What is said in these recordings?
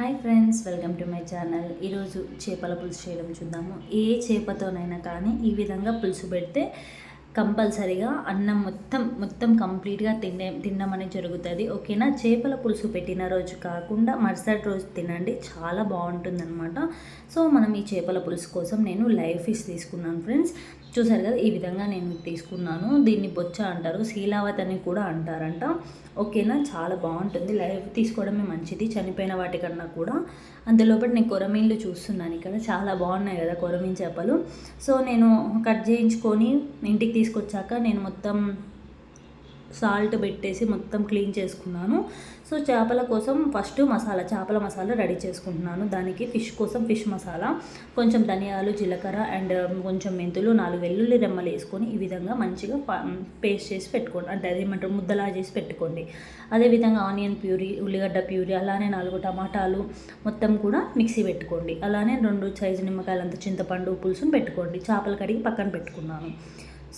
Hi friends welcome to my channel. ఈరోజు చేపల పులుసు చేయడం చూద్దాము. ఏ చేపతోనైనా కానీ ఈ విధంగా పులుసు పెడితే కంపల్సరీగా అన్నం మొత్తం మొత్తం కంప్లీట్గా తినే తినమని జరుగుతుంది. ఓకేనా? చేపల పులుసు పెట్టిన రోజు కాకుండా మరుసటి రోజు తినండి. చాలా బాగుంటుంది అనమాట సో మనం ఈ చేపల పులుసు కోసం నేను లైఫ్ ఫిష్ తీసుకున్నాను ఫ్రెండ్స్. చూసారు కదా ఈ విధంగా నేను తీసుకున్నాను. దీన్ని బొచ్చ అంటారు శీలావతి అని కూడా అంటారంట. ఓకేనా? చాలా బాగుంటుంది. లైవ్ తీసుకోవడమే మంచిది. చనిపోయిన వాటికన్నా కూడా. అందులోపటి నేను కొరమీన్లు చూస్తున్నాను ఇక్కడ. చాలా బాగున్నాయి కదా కొరమీన్ చేపలు. సో నేను కట్ చేయించుకొని ఇంటికి తీసుకొచ్చాక నేను మొత్తం సాల్ట్ పెట్టేసి మొత్తం క్లీన్ చేసుకున్నాను. సో చేపల కోసం ఫస్ట్ మసాలా చేపల మసాలా రెడీ చేసుకుంటున్నాను. దానికి ఫిష్ కోసం ఫిష్ మసాలా కొంచెం ధనియాలు జీలకర్ర అండ్ కొంచెం మెంతులు నాలుగు వెల్లుల్లి రెమ్మలు వేసుకొని ఈ విధంగా మంచిగా పేస్ట్ చేసి పెట్టుకోండి. అంటే అదేమంటారు ముద్దలా చేసి పెట్టుకోండి. అదేవిధంగా ఆనియన్ ప్యూరీ ఉల్లిగడ్డ ప్యూరీ అలానే నాలుగు టమాటాలు మొత్తం కూడా మిక్సీ పెట్టుకోండి. అలానే రెండు సైజు నిమ్మకాయలంత చింతపండు పులుసును పెట్టుకోండి. చేపలు కడిగి పక్కన పెట్టుకున్నాను.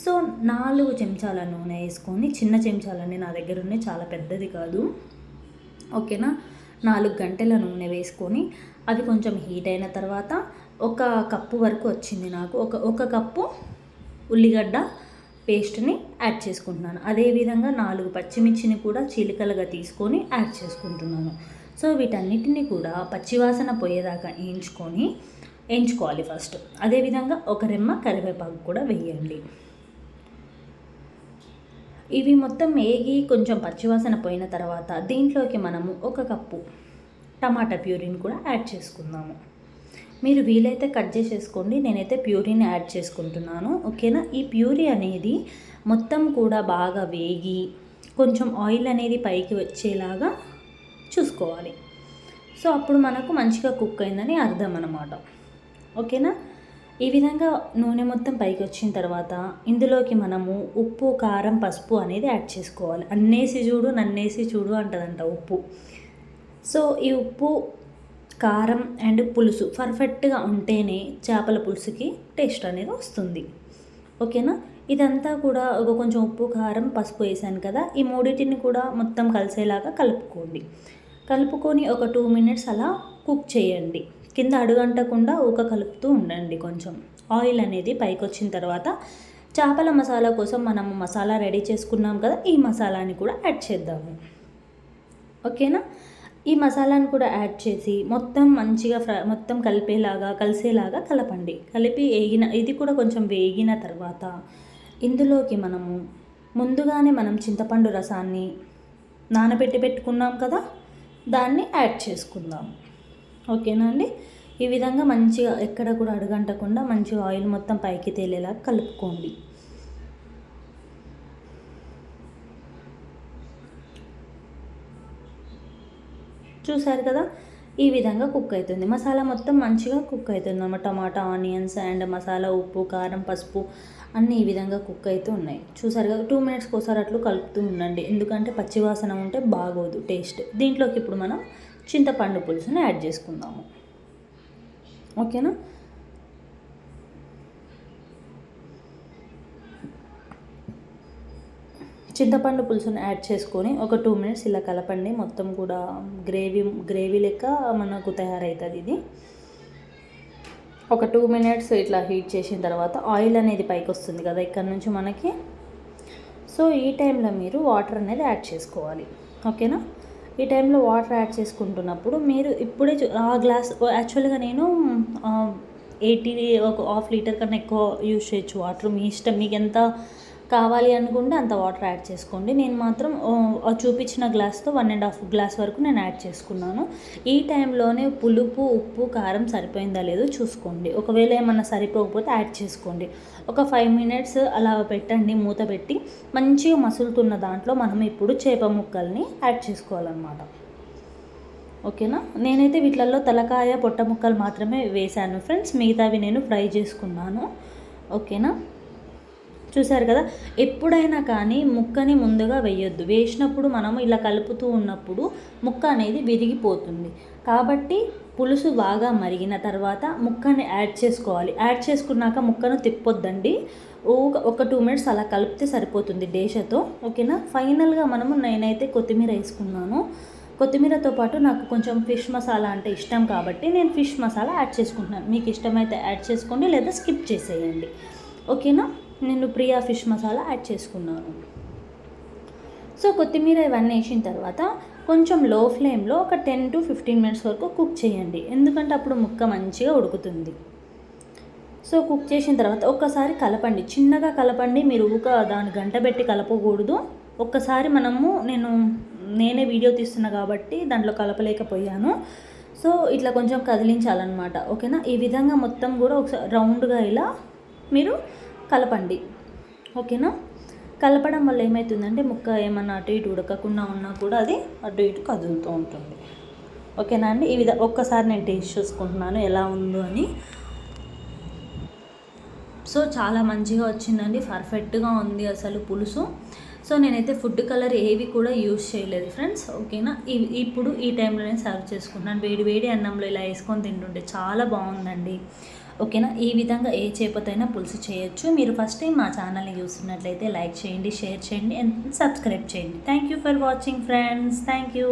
సో నాలుగు చెంచాల నూనె వేసుకొని చిన్న చెంచాలని నా దగ్గర ఉన్నాయి చాలా పెద్దది కాదు. ఓకేనా? నాలుగు గంటల నూనె వేసుకొని అవి కొంచెం హీట్ అయిన తర్వాత ఒక కప్పు వరకు వచ్చింది నాకు. ఒక ఒక కప్పు ఉల్లిగడ్డ పేస్ట్ని యాడ్ చేసుకుంటున్నాను. అదేవిధంగా నాలుగు పచ్చిమిర్చిని కూడా చీలికలుగా తీసుకొని యాడ్ చేసుకుంటున్నాను. సో వీటన్నిటిని కూడా పచ్చివాసన పోయేదాకా వేయించుకొని వేయించుకోవాలి ఫస్ట్. అదేవిధంగా ఒక రెమ్మ కరివేపాకు కూడా వేయండి. ఇవి మొత్తం వేగి కొంచెం పచ్చివాసన పోయిన తర్వాత దీంట్లోకి మనము ఒక కప్పు టమాటా ప్యూరిని కూడా యాడ్ చేసుకుందాము. మీరు వీలైతే కట్ చేసేసుకోండి. నేనైతే ప్యూరీని యాడ్ చేసుకుంటున్నాను. ఓకేనా? ఈ ప్యూరీ అనేది మొత్తం కూడా బాగా వేగి కొంచెం ఆయిల్ అనేది పైకి వచ్చేలాగా చూసుకోవాలి. సో అప్పుడు మనకు మంచిగా కుక్ అయిందని అర్థం అనమాట ఓకేనా? ఈ విధంగా నూనె మొత్తం పైకి వచ్చిన తర్వాత ఇందులోకి మనము ఉప్పు కారం పసుపు అనేది యాడ్ చేసుకోవాలి. అన్నేసి చూడు నన్నేసి చూడు అంటదంట ఉప్పు. సో ఈ ఉప్పు కారం అండ్ పులుసు పర్ఫెక్ట్గా ఉంటేనే చేపల పులుసుకి టేస్ట్ అనేది వస్తుంది. ఓకేనా? ఇదంతా కూడా ఒక కొంచెం ఉప్పు కారం పసుపు వేసాను కదా ఈ మూడింటిని కూడా మొత్తం కలిసేలాగా కలుపుకోండి. కలుపుకొని ఒక టూ మినిట్స్ అలా కుక్ చేయండి. కింద అడుగంటకుండా ఊక కలుపుతూ ఉండండి కొంచెం. ఆయిల్ అనేది పైకి వచ్చిన తర్వాత చేపల మసాలా కోసం మనం మసాలా రెడీ చేసుకున్నాం కదా ఈ మసాలాని కూడా యాడ్ చేద్దాము. ఓకేనా? ఈ మసాలాను కూడా యాడ్ చేసి మొత్తం మంచిగా ఫ్రై మొత్తం కలిపేలాగా కలిసేలాగా కలపండి. కలిపి వేగిన ఇది కూడా కొంచెం వేగిన తర్వాత ఇందులోకి మనము ముందుగానే మనం చింతపండు రసాన్ని నానబెట్టి పెట్టుకున్నాం కదా దాన్ని యాడ్ చేసుకుందాం. ఓకేనా అండి? ఈ విధంగా మంచిగా ఎక్కడ కూడా అడగంటకుండా మంచిగా ఆయిల్ మొత్తం పైకి తేలేలా కలుపుకోండి. చూసారు కదా? ఈ విధంగా కుక్ అవుతుంది. మసాలా మొత్తం మంచిగా కుక్ అవుతుంది అన్నమాట టమాటా ఆనియన్స్ అండ్ మసాలా ఉప్పు కారం పసుపు అన్నీ ఈ విధంగా కుక్ అవుతూ ఉన్నాయి. చూసారు కదా? టూ మినిట్స్కి ఒకసారి అట్లు కలుపుతూ ఉండండి. ఎందుకంటే పచ్చివాసన ఉంటే బాగోదు టేస్ట్. దీంట్లోకి ఇప్పుడు మనం చింతపండు పులుసుని యాడ్ చేసుకుందాము. ఓకేనా? చింతపండు పులుసుని యాడ్ చేసుకొని ఒక టూ మినిట్స్ ఇలా కలపండి. మొత్తం కూడా గ్రేవీ గ్రేవీ లెక్క మనకు తయారవుతుంది ఇది. ఒక టూ మినిట్స్ ఇట్లా హీట్ చేసిన తర్వాత ఆయిల్ అనేది పైకి వస్తుంది కదా ఇక్కడ నుంచి మనకి. సో ఈ టైంలో మీరు వాటర్ అనేది యాడ్ చేసుకోవాలి. ఓకేనా? ఈ టైంలో వాటర్ యాడ్ చేసుకుంటున్నప్పుడు మీరు ఇప్పుడే ఆ గ్లాస్ యాక్చువల్గా నేను ఎయిటీ ఒక హాఫ్ లీటర్ కన్నా ఎక్కువ యూజ్ చేయొచ్చు వాటర్. మీ ఇష్టం మీకు ఎంత కావాలి అనుకుంటే అంత వాటర్ యాడ్ చేసుకోండి. నేను మాత్రం చూపించిన గ్లాస్తో వన్ అండ్ హాఫ్ గ్లాస్ వరకు నేను యాడ్ చేసుకున్నాను. ఈ టైంలోనే పులుపు ఉప్పు కారం సరిపోయిందా లేదో చూసుకోండి. ఒకవేళ ఏమన్నా సరిపోకపోతే యాడ్ చేసుకోండి. ఒక ఫైవ్ మినిట్స్ అలా పెట్టండి మూత పెట్టి. మంచిగా మసులుతున్న దాంట్లో మనం ఇప్పుడు చేప ముక్కల్ని యాడ్ చేసుకోవాలన్నమాట. ఓకేనా? నేనైతే వీటిలలో తలకాయ పొట్ట ముక్కలు మాత్రమే వేశాను. ఫ్రెండ్స్ మిగతావి నేను ఫ్రై చేసుకున్నాను. ఓకేనా? చూసారు కదా? ఎప్పుడైనా కానీ ముక్కని ముందుగా వేయొద్దు. వేసినప్పుడు మనము ఇలా కలుపుతూ ఉన్నప్పుడు ముక్క అనేది విరిగిపోతుంది. కాబట్టి పులుసు బాగా మరిగిన తర్వాత ముక్కని యాడ్ చేసుకోవాలి. యాడ్ చేసుకున్నాక ముక్కను తిప్పొద్దండి. ఒక టూ మినిట్స్ అలా కలిపితే సరిపోతుంది డేషతో. ఓకేనా? ఫైనల్గా మనము నేనైతే కొత్తిమీర వేసుకున్నాను. కొత్తిమీరతో పాటు నాకు కొంచెం ఫిష్ మసాలా అంటే ఇష్టం కాబట్టి నేను ఫిష్ మసాలా యాడ్ చేసుకుంటున్నాను. మీకు ఇష్టమైతే యాడ్ చేసుకోండి లేదా స్కిప్ చేసేయండి. ఓకేనా? నేను ప్రియా ఫిష్ మసాలా యాడ్ చేసుకున్నాను. సో కొత్తిమీర ఇవన్నీ వేసిన తర్వాత కొంచెం లో ఫ్లేమ్లో ఒక టెన్ టు ఫిఫ్టీన్ మినిట్స్ వరకు కుక్ చేయండి. ఎందుకంటే అప్పుడు ముక్క మంచిగా ఉడుకుతుంది. సో కుక్ చేసిన తర్వాత ఒక్కసారి కలపండి. చిన్నగా కలపండి. మీరు ఊక దాన్ని గంట పెట్టి కలపకూడదు. ఒక్కసారి మనము నేను నేనే వీడియో తీస్తున్నా కాబట్టి దాంట్లో కలపలేకపోయాను. సో ఇట్లా కొంచెం కదిలించాలన్నమాట. ఓకేనా? ఈ విధంగా మొత్తం కూడా ఒకసారి రౌండ్గా ఇలా మీరు కలపండి. ఓకేనా? కలపడం వల్ల ఏమవుతుందంటే ముక్క ఏమన్నా అటు ఇటు ఉడకకుండా ఉన్నా కూడా అది అటు ఇటు కదులుతూ ఉంటుంది. ఓకేనా అండి? ఈ విధంగా ఒక్కసారి నేను టేస్ట్ చూసుకుంటున్నాను ఎలా ఉందో అని. సో చాలా మంచిగా వచ్చిందండి. పర్ఫెక్ట్గా ఉంది అసలు పులుసు. సో నేనైతే ఫుడ్ కలర్ ఏవి కూడా యూజ్ చేయలేదు ఫ్రెండ్స్ ఓకేనా? ఇవి ఇప్పుడు ఈ టైంలో నేను సర్వ్ చేసుకుంటున్నాను వేడి వేడి అన్నంలో ఇలా వేసుకొని తింటుంటే చాలా బాగుందండి. ఓకేనా? ఈ విధంగా ఏ చేపతైనా పులుసు చేయొచ్చు. మీరు ఫస్ట్ టైం మా ఛానల్ని చూస్తున్నట్లయితే లైక్ చేయండి షేర్ చేయండి అండ్ సబ్స్క్రైబ్ చేయండి. Thank you for watching friends. Thank you.